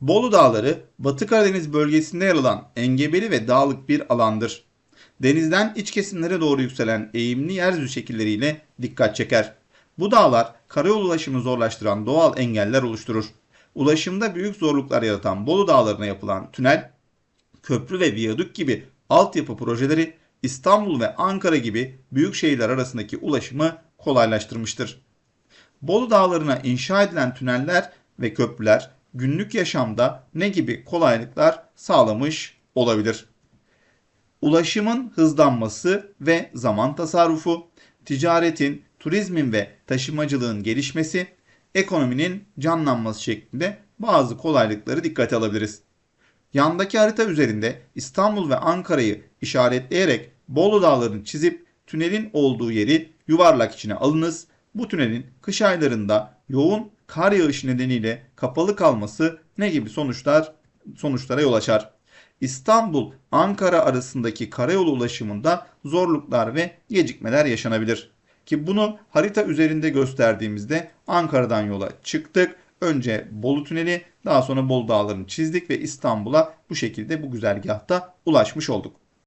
Bolu Dağları, Batı Karadeniz bölgesinde yer alan engebeli ve dağlık bir alandır. Denizden iç kesimlere doğru yükselen eğimli yeryüzü şekilleriyle dikkat çeker. Bu dağlar karayolu ulaşımını zorlaştıran doğal engeller oluşturur. Ulaşımda büyük zorluklar yaratan Bolu Dağları'na yapılan tünel, köprü ve viyadük gibi altyapı projeleri İstanbul ve Ankara gibi büyük şehirler arasındaki ulaşımı kolaylaştırmıştır. Bolu Dağları'na inşa edilen tüneller ve köprüler günlük yaşamda ne gibi kolaylıklar sağlamış olabilir? Ulaşımın hızlanması ve zaman tasarrufu, ticaretin, turizmin ve taşımacılığın gelişmesi, ekonominin canlanması şeklinde bazı kolaylıkları dikkate alabiliriz. Yandaki harita üzerinde İstanbul ve Ankara'yı işaretleyerek Bolu Dağları'nı çizip tünelin olduğu yeri yuvarlak içine alınız. Bu tünelin kış aylarında yoğun kar yağışı nedeniyle kapalı kalması ne gibi sonuçlar sonuçlara yol açar? İstanbul Ankara arasındaki karayolu ulaşımında zorluklar ve gecikmeler yaşanabilir. Ki bunu harita üzerinde gösterdiğimizde Ankara'dan yola çıktık. Önce Bolu Tüneli, daha sonra Bolu Dağları'nı çizdik ve İstanbul'a bu şekilde bu güzergahta ulaşmış olduk.